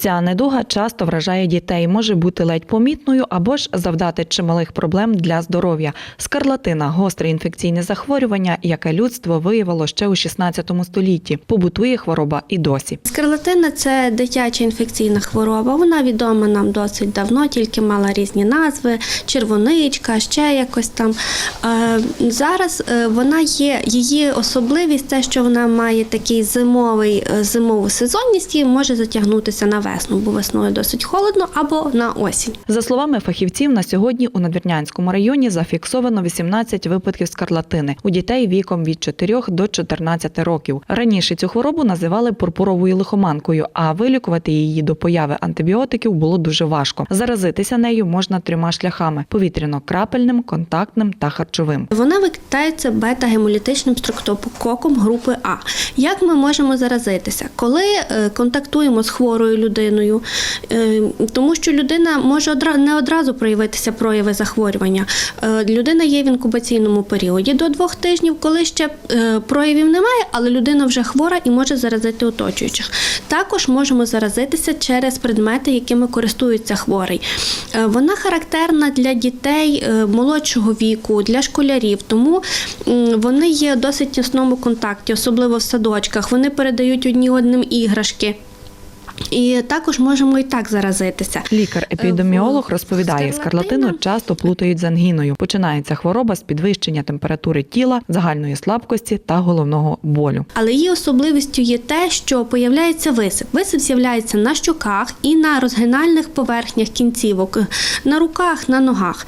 Ця недуга часто вражає дітей, може бути ледь помітною або ж завдати чималих проблем для здоров'я. Скарлатина гостре інфекційне захворювання, яке людство виявило ще у 16 столітті. Побутує хвороба і досі. Скарлатина це дитяча інфекційна хвороба. Вона відома нам досить давно, тільки мала різні назви, червоничка, ще якось там. Е, Зараз е, вона є її особливість, те, що вона має такий зимовий е, зимову сезонність і може затягнутися на весну, бо весною досить холодно або на осінь. За словами фахівців, на сьогодні у Надвірнянському районі зафіксовано 18 випадків скарлатини у дітей віком від 4 до 14 років. Раніше цю хворобу називали пурпуровою лихоманкою, а вилікувати її до появи антибіотиків було дуже важко. Заразитися нею можна трьома шляхами: повітряно-крапельним, контактним та харчовим. Вона викликається бета-гемолітичним строптококом групи А. Як ми можемо заразитися? Коли е, контактуємо з хворою людиною, е, тому що людина може не одразу проявитися прояви захворювання. Е, Людина є в інкубаційному періоді до двох тижнів, коли ще е, проявів немає, але людина вже хвора і може заразити оточуючих. Також можемо заразитися через предмети, якими користується хворий. Вона характерна для дітей молодшого віку, для школярів, тому вони є в досить тісному контакті, особливо в садочках. Вони передають одні одним іграшки. І також можемо і так заразитися. Лікар-епідеміолог Е, розповідає, скарлатину часто плутають з ангіною. Починається хвороба з підвищення температури тіла, загальної слабкості та головного болю. Але її особливістю є те, що появляється висип. Висип з'являється на щоках і на розгинальних поверхнях кінцівок, на руках, на ногах.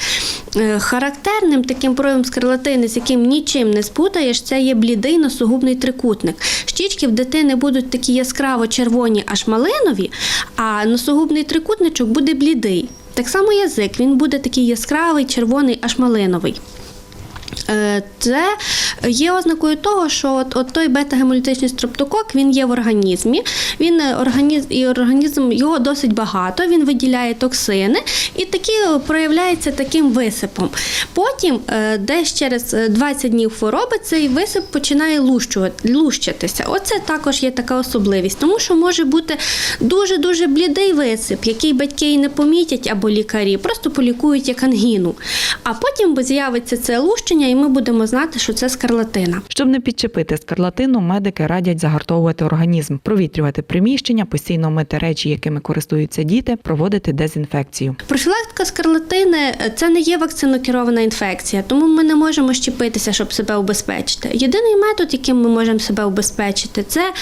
Е, Характерним таким проявом скарлатини, з яким нічим не спутаєш, це є блідий носогубний трикутник. Щічки в дитини будуть такі яскраво червоні, аж малинові, а носогубний трикутничок буде блідий. Так само язик, він буде такий яскравий, червоний, аж малиновий. Е, Це є ознакою того, що от, от той бета-гемолітичний стрептокок він є в організмі. Він е, організм і організм його досить багато. Він виділяє токсини і такі е, проявляється таким висипом. Потім, е, десь через е, 20 днів хвороби, цей висип починає лущувати, лущитися. Оце також є така особливість, тому що може бути дуже дуже блідий висип, який батьки і не помітять або лікарі, просто полікують як ангіну. А потім з'явиться це лущення, і ми будемо знати, що це скарлатина. Щоб не підчепити скарлатину, медики радять загартовувати організм, провітрювати приміщення, постійно мити речі, якими користуються діти, проводити дезінфекцію. Профілактика скарлатини е, це не є вакцинокерована інфекція, тому ми не можемо щепитися, щоб себе убезпечити. Єдиний метод, яким ми можемо себе убезпечити, це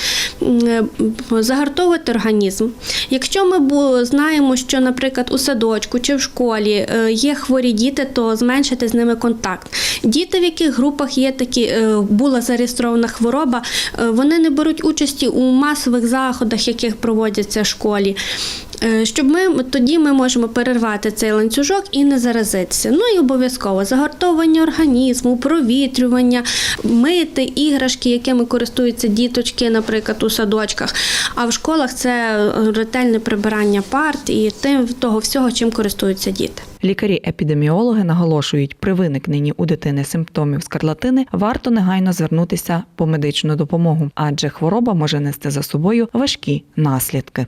е, загартовувати організм. Якщо ми знаємо, що, наприклад, у садочку чи в школі е, є хворі діти, то зменшити з ними контакт. Діти, в яких групах є такі, е, була зареєстрована хвороба, е, вони не беруть участі у масових заходах, яких проводяться в школі. Е, Щоб ми тоді ми можемо перервати цей ланцюжок і не заразитися. Ну і обов'язково загортовування організму, провітрювання, мити іграшки, якими користуються діточки, наприклад, у садочках. А в школах це ретельне прибирання парт і тим того всього, чим користуються діти. Лікарі-епідеміологи наголошують, при виникненні у дитини симптомів скарлатини варто негайно звернутися по медичну допомогу, адже хвороба може нести за собою важкі наслідки.